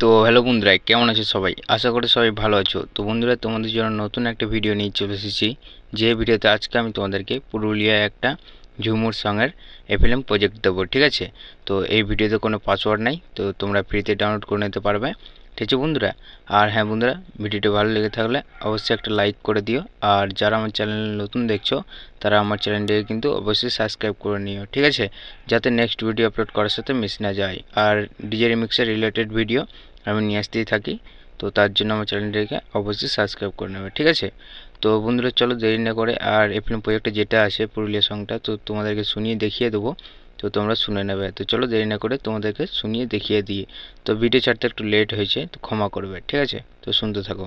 তো হ্যালো বন্ধুরা, কেমন আছো সবাই? আশা করি সবাই ভালো আছো। তো বন্ধুরা, তোমাদের জন্য নতুন একটা ভিডিও নিয়ে চলে এসেছি। যে ভিডিওতে আজকে আমি তোমাদেরকে পুরুলিয়ায় একটা ঝুমুর সঙের এফএলএম প্রজেক্ট দেবো, ঠিক আছে? তো এই ভিডিওতে কোনো পাসওয়ার্ড নাই, তো তোমরা ফ্রিতে ডাউনলোড করে নিতে পারবে। ঠিক আছে বন্ধুরা? আর হ্যাঁ বন্ধুরা, ভিডিওটা ভালো লেগে থাকলে অবশ্যই একটা লাইক করে দিও। আর যারা আমার চ্যানেল নতুন দেখছ, তারা আমার চ্যানেলটিকে কিন্তু অবশ্যই সাবস্ক্রাইব করে নিও, ঠিক আছে? যাতে নেক্সট ভিডিও আপলোড করার সাথে মিস না যায়। আর ডিজে রিমিক্সের রিলেটেড ভিডিও আমি নিয়ে আসতেই থাকি, তো তার জন্য আমার চ্যানেলটিকে অবশ্যই সাবস্ক্রাইব করে নেবে, ঠিক আছে? তো বন্ধুরা, চলো দেরি না করে, আর এফএম প্রজেক্টে যেটা আছে পুরুলিয়া সংটা তো তোমাদেরকে শুনিয়ে দেখিয়ে দেবো। তো তোমরা শুনে নেবে। তো চলো দেরি না করে তোমাদেরকে শুনিয়ে দেখিয়ে দিই। তো ভিডিও ছাড়তে একটু লেট হয়েছে, তো ক্ষমা করবে, ঠিক আছে? তো শুনতে থাকো।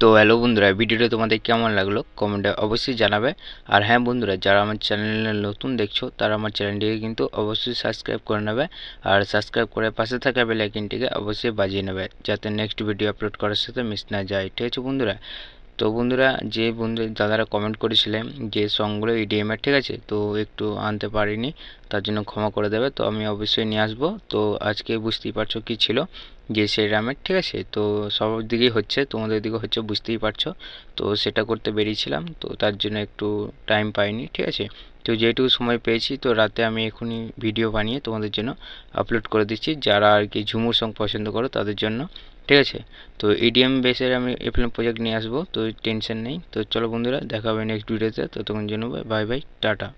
তো হ্যালো বন্ধুরা, ভিডিওটা তোমাদের কেমন লাগল? কমেন্টে অবশ্যই জানাবে। আর হ্যাঁ বন্ধুরা, যারা আমার চ্যানেলে নতুন দেখছ, তারা আমার চ্যানেলটিকে কিন্তু অবশ্যই সাবস্ক্রাইব করে নেবে। আর সাবস্ক্রাইব করে পাশে থাকা বেল আইকনটিকে অবশ্যই বাজিয়ে নেবে, যাতে নেক্সট ভিডিও আপলোড করার সাথে মিস না যায়। ঠিক আছে বন্ধুরা? তো বন্ধুরা, যে বন্ধু, দাদারা কমেন্ট করেছিলেন যে সংগুলো ইডিএমের ঠিক আছে? তো একটু আনতে পারিনি, তার জন্য ক্ষমা করে দেবে। তো আমি অবশ্যই নিয়ে আসব। তো আজকে বুঝতেই পারছ কি ছিল? যে সেই রামের ঠিক আছে? তো সব দিকেই হচ্ছে, তোমাদের দিকে হচ্ছে, বুঝতেই পারছ। তো সেটা করতে বেরিয়েছিলাম, তো তার জন্য একটু টাইম পাইনি, ঠিক আছে? তো যেটুকু সময় পেয়েছি, তো রাতে আমি এখনই ভিডিও বানিয়ে তোমাদের জন্য আপলোড করে দিচ্ছি। যারা আর কি ঝুমুর সং পছন্দ করো, তাদের জন্য, ঠিক আছে? তো ইডিএম বেসের আমি এফএলএম প্রজেক্ট নিয়ে আসব, তো টেনশন নেই। তো চলো বন্ধুরা, দেখা হবে নেক্সট ভিডিওতে তো। তখন জন্য বাই বাই টাটা।